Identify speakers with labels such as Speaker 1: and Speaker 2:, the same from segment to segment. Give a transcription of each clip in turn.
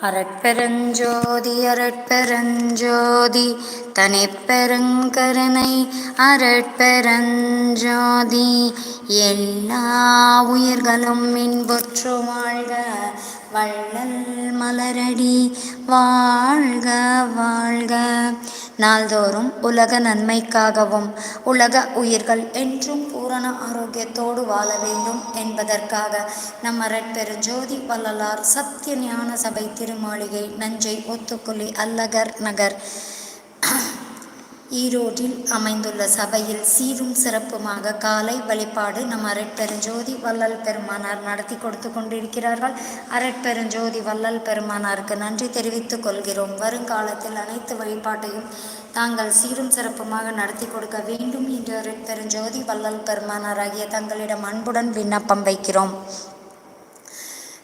Speaker 1: அரட்பெருஞ்சோதி அரட்பெருஞ்சோதி தனிப்பெருங்கருணை அரட்பெருஞ்சோதி எல்லா உயிர்களும் இன்புற்று வாழ்க வள்ளல் மலரடி வாழ்க வாழ்க. நாள்தோறும் உலக நன்மைக்காகவும் உலக உயிர்கள் என்றும் பூரண ஆரோக்கியத்தோடு வாழ வேண்டும் என்பதற்காக நம் ஜோதி வள்ளலார் சத்திய ஞான சபை திருமாளிகை நஞ்சை ஒத்துக்குழி அல்லகர் நகர். ஈரோட்டில் அமைந்துள்ள சபையில் சீரும் சிறப்புமாக காலை வழிபாடு நம் அரட்பெருஞ்சோதி வள்ளல் பெருமானார் நடத்தி கொடுத்து கொண்டிருக்கிறார்கள். அரட்பெருஞ்சோதி வள்ளல் பெருமானாருக்கு நன்றி தெரிவித்துக் கொள்கிறோம். வருங்காலத்தில் அனைத்து வழிபாட்டையும் தாங்கள் சீரும் சிறப்புமாக நடத்தி கொடுக்க வேண்டும் என்று அரட்பெருஞ்சோதி வள்ளல் பெருமானாராகிய தங்களிடம் அன்புடன் விண்ணப்பம் வைக்கிறோம்.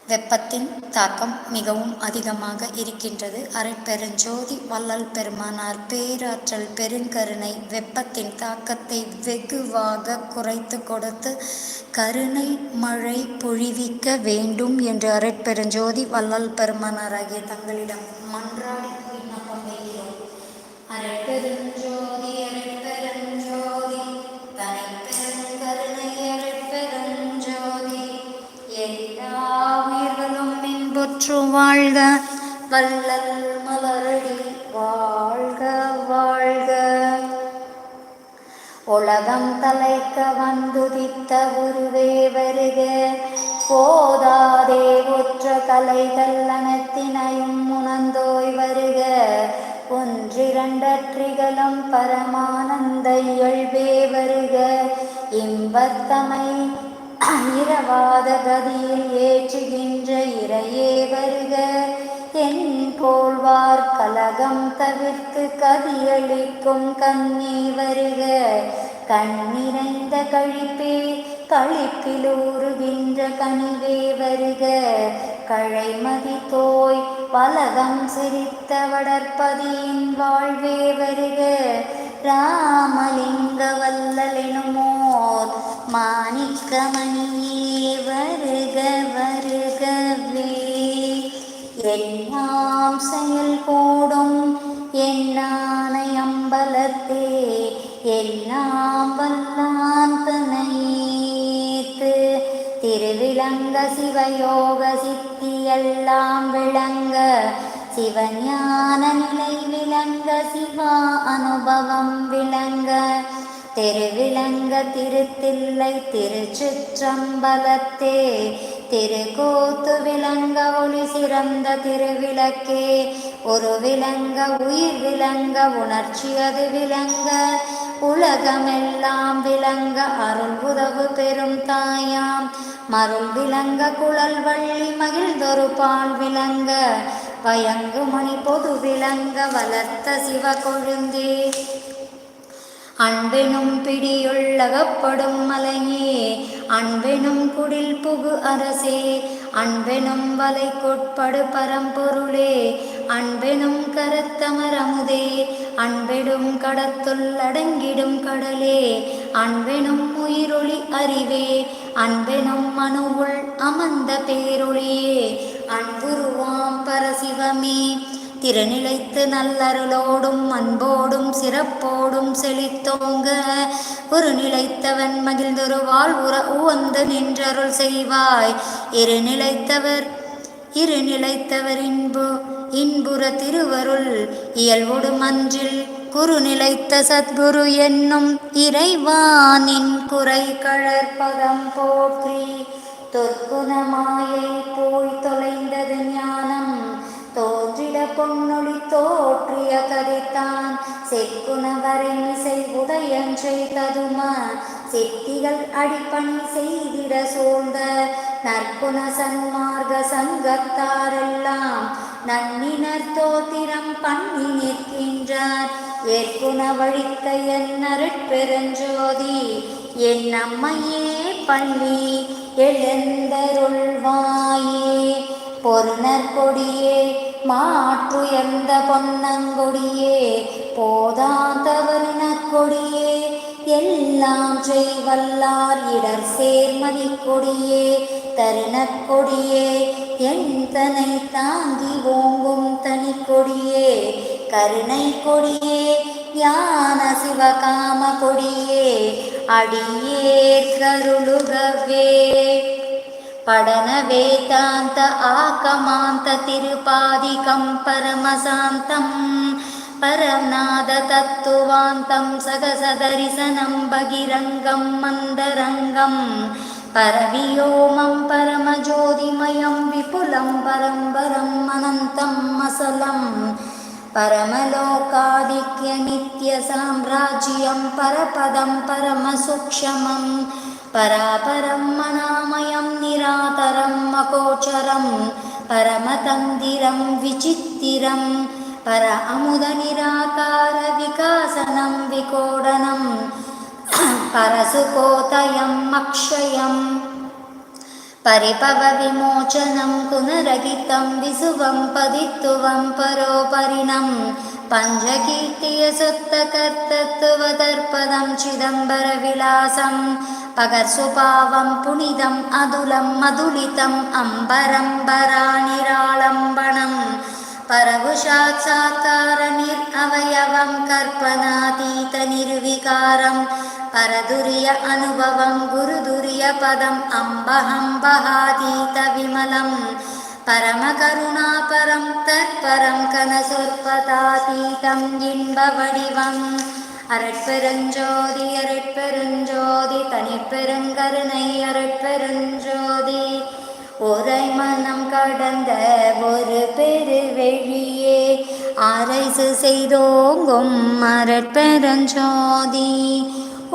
Speaker 1: வெப்பத்தின் தாக்கம் மிகவும் அதிகமாக இருக்கின்றது. அரைப்பெருஞ்சோதி வள்ளல் பெருமானார் பேராற்றல் பெருங்கருணை வெப்பத்தின் தாக்கத்தை வெகுவாக குறைத்து கொடுத்து கருணை மழை பொழிவிக்க வேண்டும் என்று அரைப்பெருஞ்சோதி வள்ளல் பெருமானாராகிய தங்களிடம் மன்றாடி விண்ணப்பம் வைக்கிறோம் போற்று வாழ்க வள்ளல் மலரடி வாழ்க வாழ்க. உலகம் தலைக்க வந்துதித்த உருவே வருக. போதாதே ஒற்ற கலைகள் அனைத்தினையும் உணர்ந்தோய் வருக. ஒன்றிரண்டற்றிகளும் பரமானந்த இயல்பே வருக. இன்பத்தமை இரவாத கதியில் ஏற்றுகின்ற இறையே வருக. என் போல்வார் கலகம் தவிர்த்து கதியளிக்கும் கண்ணி வருக. கண்ணிறைந்த கழிப்பே கழிப்பில் ஊறுகின்ற கனிவே வருக. கழைமதி தோய் பலகம் சிரித்த வளர்ப்பதியின் வாழ்வே வருக. ராமலிங்க வல்லலெனுமோர் மாணிக்கமணியே வருக வருகவே. எல்லாம் செயல் போடும் என்னானை அம்பலத்தே. எல்லாம் வல்லான் தனையேத்து திருவிளங்க சிவயோக சித்தி எல்லாம் விளங்க. சிவஞான நிலை விளங்க சிவா அனுபவம் விளங்க. திருவிளங்க திருத்தில்லை திருச்சிற்றம்பலத்தே திருக்கோத்து விளங்க ஒளி சிறந்த திருவிளக்கே. ஒரு விளங்க உயிர் விளங்க உணர்ச்சி அது விளங்க உலகமெல்லாம் விளங்க அருள் உதவு பெரும் தாயாம். மருள் விளங்க குழல் வள்ளி மகிழ்ந்தொரு பால் விளங்க பயங்கு மணி பொது விளங்க வளர்த்த சிவ கொழுந்தே. அன்பெனும் பிடியுள்ளகப்படும் மலையே அன்பெனும் குடில் புகு அரசே அன்பெனும் வலை கொட்படு பரம்பொருளே அன்பெனும் கரத்தமரமுதே அன்பெடும் கடத்துள் அடங்கிடும் கடலே அன்பெனும் உயிரொளி அறிவே அன்பெனும் மனுவுள் அமர்ந்த பேரொளியே அன்புருவாம் பரசிவமே திருநிலைத்து நல்லருளோடும் அன்போடும் சிறப்போடும் செழித்தோங்க. ஒரு நிலைத்தவன் மகிழ்ந்தொரு உற உவந்து நின்றருள் செய்வாய். இரு நிலைத்தவர் இரு நிலைத்தவர் இன்பு இன்புற திருவருள். இயல்பொடு மன்றில் குரு நிலைத்த சத்குரு என்னும் இறைவானின் குறை கழற்பதம் போற்றி. தொற்குணமாயை போய் தொலைந்தது ஞானம். தோன்றிட பொன்னொழி தோற்றிய கதித்தான். செக்குணவரை மிசை உதயம் செய்ததும சித்திகள் அடிப்பணி செய்திட சூழ்ந்த நற்குண சன்மார்க்க சங்கத்தாரெல்லாம் நன்னினர் தோத்திரம் பண்ணி நிற்கின்றார். ஏற்குண வழித்த என் என் அம்மையே பள்ளி எழுந்தருள்வாயே. பொருணர் கொடியே மாற்றுயர்ந்த பொன்னங்கொடியே போதாதவருண கொடியே எல்லாம் செய்வல்லார் இடர் சேர்மதி கொடியே தருணக் கொடியே என் தனை தாங்கி ஓங்கும் தனி கொடியே கருணை கொடியே ஞான சிவகாம கொடியே அடியே கருளுகவே. पडनवेदान्त आकमान्ततिरुपादिकं परमशान्तं परनादतत्त्ववान्तं सदसदर्शनं भगिरङ्गं मन्दरङ्गं परवियोमं परमज्योतिमयं विपुलं वरं वरं मनन्तं मसलं परमलोकाधिक्यनित्यसाम्राज्यं परपदं परमसूक्ष्मम्। परापरं मनामयं निरातरम् अकोचरं परमतन्दिरं विचित्तिरं पर अमुदनिराकारविकासनं विकोडनं परसुकोतयम् अक्षयम् परिपवविमोचनं पुनरगितं विसुवं पदित्वं परोपरिणं पञ्चकीर्तियसुत्तकर्तत्वर्पदं चिदम्बरविलासम् पगस्वभावं पुम् अदुलं मधुलितम् अम्बरम्बरानिरालम्बणं परवुशात्कारनिरवयवं कर्पणातीतनिर्विकारं परदुर्य अनुभवं गुरुदुर्यपदम् अम्बहम्बहातीतविमलम् परमकरुणापरं तत्परं कनसुर्पतातीतं जिम्बवडिवम् அரட்பெருஞ்சோதி அரட்பெருஞ்சோதி தனிப்பெருங்கருணை அரட்பெருஞ்சோதி. ஒரை மனம் கடந்த ஒரு பெருவெளியே ஆரைசு செய்தோங்கும் அரட்பெருஞ்சோதி.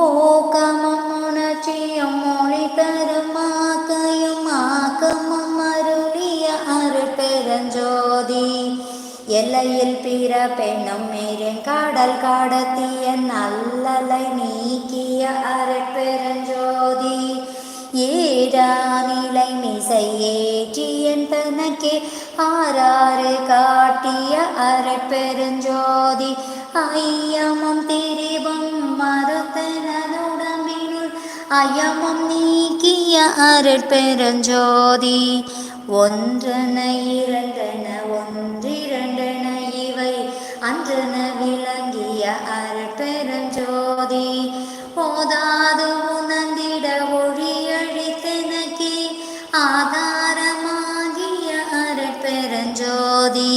Speaker 1: ஓகமம் உணர்ச்சியும் மொழி தருமாக்கையும் ஆக்கமும் அருளிய அரட்பெருஞ்சோதி. எல்லையில் பிற பெண்ணும் கடல் காடத்திய நல்லலை நீக்கிய அரட்பெருஞ்சோதி. ஏடானிலை மிசை ஏற்றியன் தனக்கே ஆறாறு காட்டிய அரட்பெருஞ்சோதி. ஐயமும் திரிவும் மறுத்தனுடம்பினுள் ஐயமும் நீக்கிய அரட்பெருஞ்சோதி. ஒன்றன இரண்டன ஒன்று அருட்பெருஞ்சோதி போதாது உணர்ந்திட ஒழி அழித்தனக்கே ஆதாரமாகிய அருட்பெருஞ்சோதி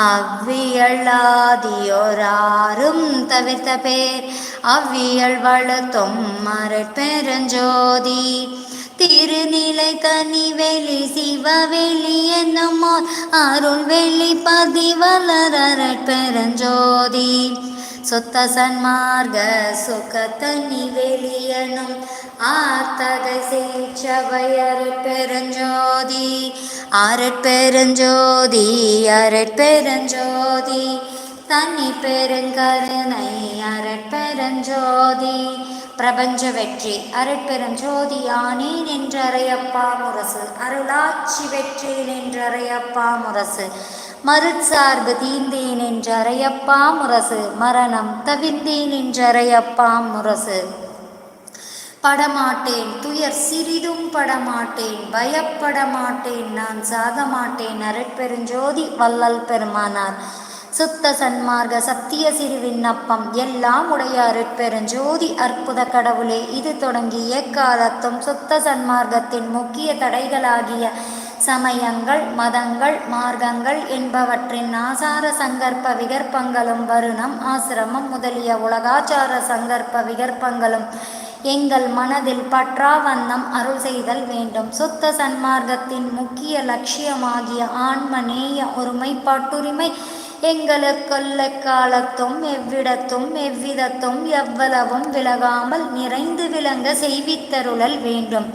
Speaker 1: அவ்வியலாதியோராரும் தவிர்த்த பேர். அவ்வியல் வளர்த்தும் மரப்பெருஞ்சோதி திருநிலை தனி வெளி சிவவெளி என்னும் அருள் வெளி பதிவலரட்பெருஞ்சோதி சொத்த சன்மார்க சுக தனி வெளியனும் ஆர்த்தகை சேச்சவையர் பெருஞ்சோதி அரட்பெருஞ்சோதி அரட்பெருஞ்சோதி தனி பெருங்கருணை அரட்பெருஞ்சோதி பிரபஞ்ச வெற்றி அருட்பெருஞ்சோதி ஆனேன் என்றறையப்பா முரசு அருளாட்சி வெற்றி என்றறையப்பா முரசு. மருட்சார்பு தீந்தேன் என்றறையப்பா முரசு மரணம் தவிர்ந்தேன் என்றறையப்பா முரசு. படமாட்டேன் துயர் சிறிதும் படமாட்டேன் பயப்பட மாட்டேன் நான் சாக மாட்டேன் அரட்பெருஞ்சோதி வல்லல் பெருமானார். சுத்த சன்மார்க்க சத்திய சிறு விண்ணப்பம் எல்லாம் உடைய அருட்பெருஞ்சோதி அற்புத கடவுளே இது தொடங்கி எக்காலத்தும் சுத்த சன்மார்க்கத்தின் முக்கிய தடைகளாகிய சமயங்கள் மதங்கள் மார்க்கங்கள் என்பவற்றின் ஆசார சங்கற்ப விகற்பங்களும் வருணம் ஆசிரமம் முதலிய உலகாச்சார சங்கற்ப விகற்பங்களும் எங்கள் மனதில் பற்றாவண்ணம் அருள் செய்தல் வேண்டும். சுத்த சன்மார்க்கத்தின் முக்கிய லட்சியமாகிய ஆன்ம நேய ஒருமைப்பாட்டுரிமை எங்களுக்குள்ள காலத்தும் எவ்விடத்தும் எவ்விதத்தும் எவ்வளவும் விலகாமல் நிறைந்து விளங்க செய்வித்தருளல் வேண்டும்.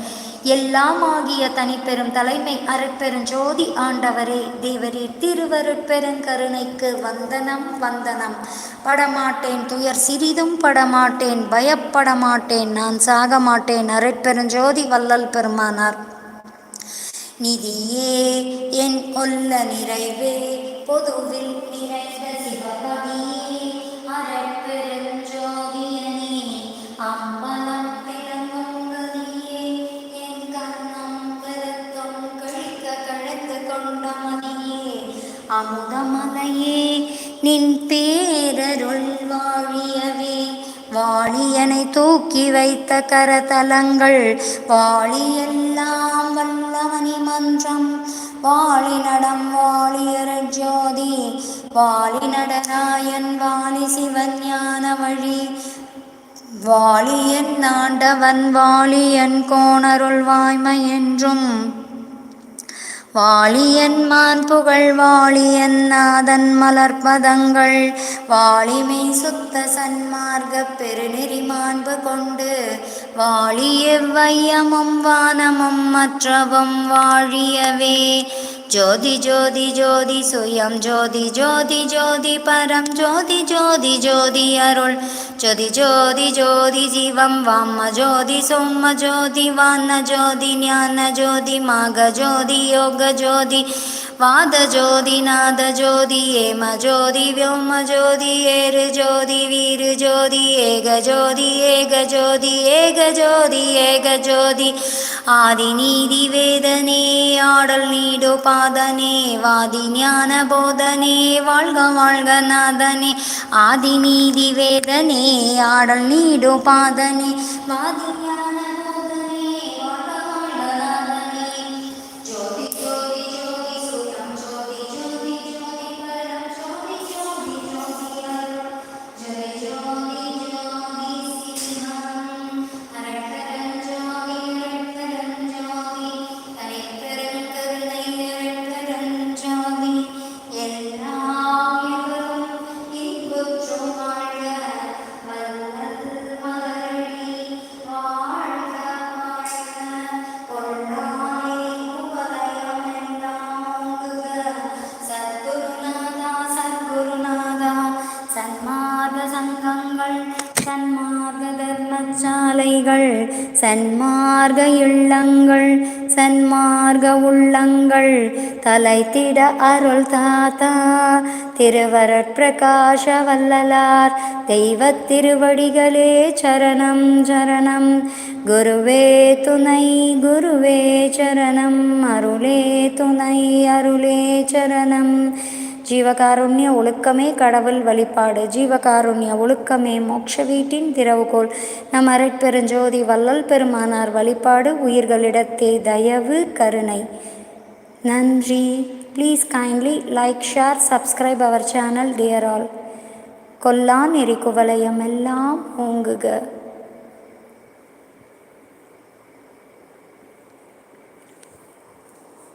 Speaker 1: எல்லாம் ஆகிய தனிப்பெரும் தலைமை அருட்பெருஞ்சோதி ஆண்டவரே தேவரீர் திருவருட்பெருங்கருணைக்கு வந்தனம் வந்தனம். படமாட்டேன் துயர் சிறிதும் படமாட்டேன் பயப்பட மாட்டேன் நான் சாக மாட்டேன் அருட்பெருஞ்சோதி வள்ளல் பெருமானார். நிதியே என் கொல்ல நிறைவே பொதுவில் நிறைந்த தாயே நின் பேரருள் வாழியவே. வாளியனை தூக்கி வைத்த கரதலங்கள் வாழியெல்லாம் வல்லவனி மன்றம். வாழி நடம் வாழியர ஜோதி வாழி நடராயன் வாழி சிவன் ஞான வழி. வாழியன் ஆண்டவன் வாழியன் கோணருள் வாய்மை என்றும் வாலியன்மான் புகழ் வாழியன் நாதன் மலர்பதங்கள் வாழிமை சுத்த சன்மார்க்க பெருநெறி மாண்பு கொண்டு வாழிய வையமும் வானமும் மற்றவும் வாழியவே. ஜோதி ஜோதி ஜோதி சுயம். ஜோதி ஜோதி ஜோதி பரம். ஜோதி ஜோதி ஜோதி அருள். ஜோதி ஜோதி ஜோதி ஜீவம். வாம ஜோதி சோம ஜோதி வான ஜோதி ஞான ஜோதி மாக ஜோதி யோக ஜோதி. வாதஜோதி நாதஜோதி ஏம ஜோதி வியோம ஜோதி ஏறு ஜோதி வீரு ஜோதி ஏக ஜோதி ஏக ஜோதி ஏக ஜோதி ஏக ஜோதி ஆதி நீதி வேதனே ஆடல் நீடோ பாதனே வாதி ஞான போதனே வாழ்க வாழ்க நாதனே. ஆதி நீதி வேதனே ஆடல் நீடோ பாதனே வாதி ஞான சன்மார்க இல்லங்கள் சன்மார்க உள்ளங்கள் தலைத்திட அருள் தாத்தா திருவரட்பிரகாச வல்லலார் தெய்வ திருவடிகளே சரணம் சரணம். குருவே துணை குருவே சரணம் அருளே துணை அருளே சரணம். ஜீவகாருண்ய ஒழுக்கமே கடவுள் வழிபாடு. ஜீவகாருண்ய ஒழுக்கமே மோட்ச வீட்டின் திறவுகோள். நம் அரட்பெருஞ்சோதி வள்ளல் பெருமானார் வழிபாடு உயிர்களிடத்தே தயவு கருணை. நன்றி. Please kindly like share subscribe our channel dear all கொல்லான் எரி குவலயம் எல்லாம் ஓங்குக.